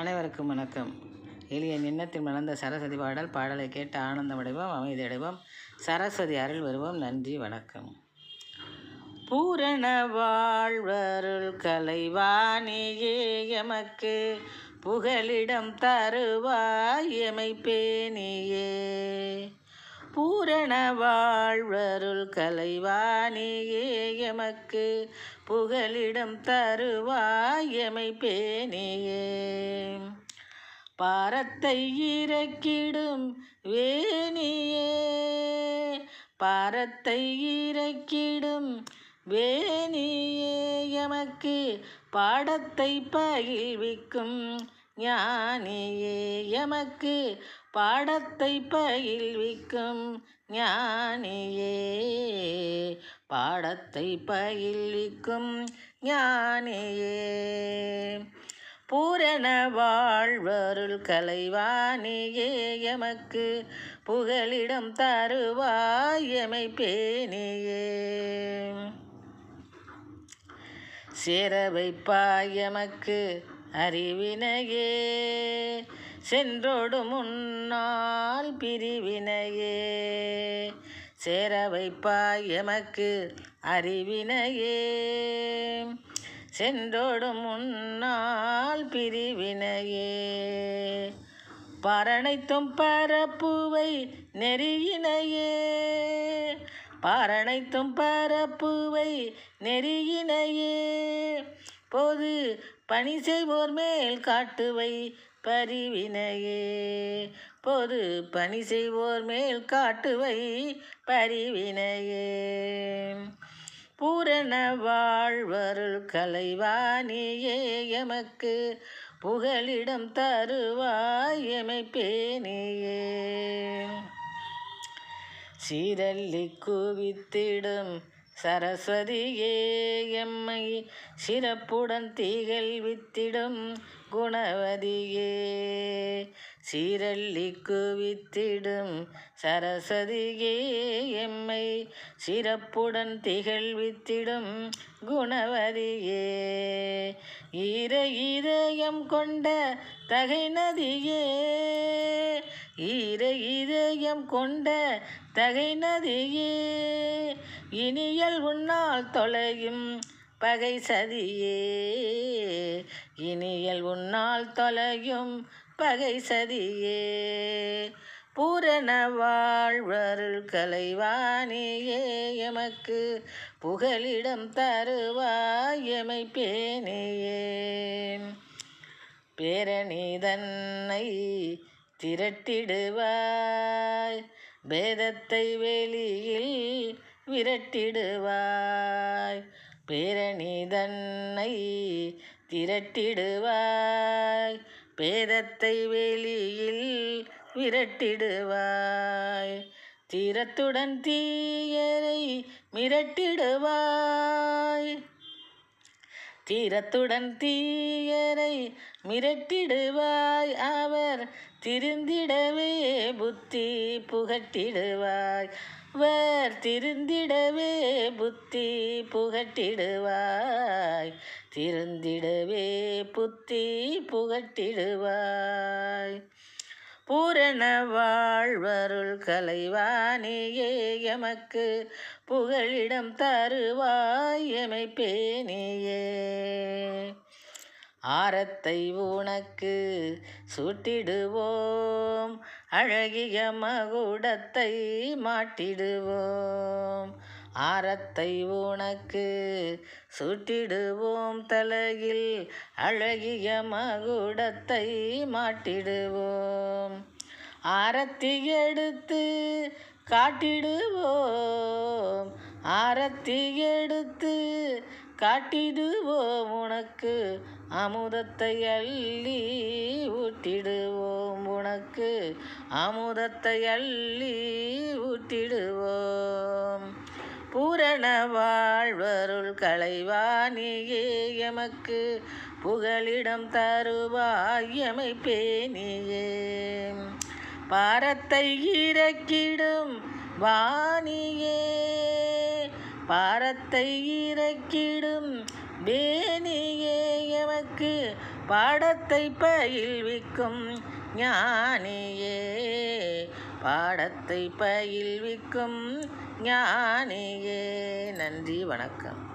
அனைவருக்கும் வணக்கம். எளிய எண்ணத்தில் மலர்ந்த சரஸ்வதி பாடல் பாடலை கேட்டு ஆனந்தமடைவோம் அமைதியடைவோம். சரஸ்வதி அருள் வருவோம் நன்றி வணக்கம். பூரண வாழ்வருள் கலைவாணியே எமக்கு புகலிடம் தருவாய் எமை பேணியே பூரண வாழ்வருள் கலைவாணியே எமக்கு புகலிடம் தருவாய் எமை பேணியே பாரத்தை இறக்கிடும் வேணியே. பாரத்தை இறக்கிடும் வேணியே. எமக்கு பாடத்தை பயில்விக்கும் ஞானியே எமக்கு பாடத்தை பயில்விக்கும். ஞானியே பாடத்தை பயில்விக்கும். ஞானியே பூரண வாழ்வருள் கலைவாணியே எமக்கு புகலிடம் தருவாயமை பேணியே சேர வைப்பாய் எமக்கு அறிவினையே. சென்றோடு முன்னால் பிரிவினையே. சேர வைப்பாய் எமக்கு அறிவினையே. சென்றோடு முன்னால் பிரிவினையே. பரணைத்தும் பரப்புவை நெறியினையே. பரணைத்தும் பரப்புவை நெறியினையே. பொது பணி செய்வோர் மேல் காட்டுவை பரிவினையே. பொது பணி செய்வோர் மேல் காட்டுவை பரிவினையே. பூரண வாழ்வருள் கலைவானியே எமக்கு புகலிடம் தருவாய் எமை பேணியே சீரல்லி குவித்திடும் சரஸ்வதியே எம்மை சிறப்புடன் தீகள் வித்திடும் குணவதியே. சீரல்லி குவித்திடும் சரஸ்வதியே எம்மை சிறப்புடன் திகழ் வித்திடும் குணவதியே. ஈர இதயம் கொண்ட தகை நதியே ஈர இதயம் கொண்ட தகை நதியே இனியல் உன்னால் தொலையும் பகை சதியே. இனியல் உன்னால் தொலையும் பகை சதியே. பூரண வாழ்வருள் கலைவானியே எமக்கு புகலிடம் தருவாய் எமை பேணியே பேரணி தன்னை திரட்டிடுவாய். பேதத்தை வெளியில் விரட்டிடுவாய். பேரணி தன்னை திரட்டிடுவாய். பேதத்தை வெளியில் விரட்டிடுவாய். தீரத்துடன் தீயரை மிரட்டிடுவாய். தீரத்துடன் தீயரை மிரட்டிடுவாய் அவர். திருந்திடவே புத்தி புகட்டிடுவாய் வர் திருந்திடவே புத்தி புகட்டிடுவாய். திருந்திடவே புத்தி புகட்டிடுவாய். பூரண வாழ்வருள் கலைவானியே எமக்கு புகழிடம் தருவாய் எமை பேணியே ஆரத்தை உனக்கு சூட்டிடுவோம் அழகிய மகுடத்தை மாட்டிடுவோம். ஆரத்தை உனக்கு சுட்டிடுவோம் தலையில் அழகிய மகுடத்தை மாட்டிடுவோம். ஆரத்தி எடுத்து காட்டிடுவோம். ஆரத்தி எடுத்து காட்டிடுவோம். உனக்கு அமுதத்தை அள்ளி ஊட்டிடுவோம். உனக்கு அமுதத்தை அள்ளி ஊட்டிடுவோம். பூரண வாழ்வருள் கலைவாணியே எமக்கு புகலிடம் தருவாய் பேணியே பாரத்தை இறக்கிடும் வாணியே பாரத்தை இறக்கிடும் வேணியே எமக்கு பாடத்தை பயில்விக்கும் ஞானியே. பாடத்தை பயில்விக்கும் ஞானியே. நன்றி வணக்கம்.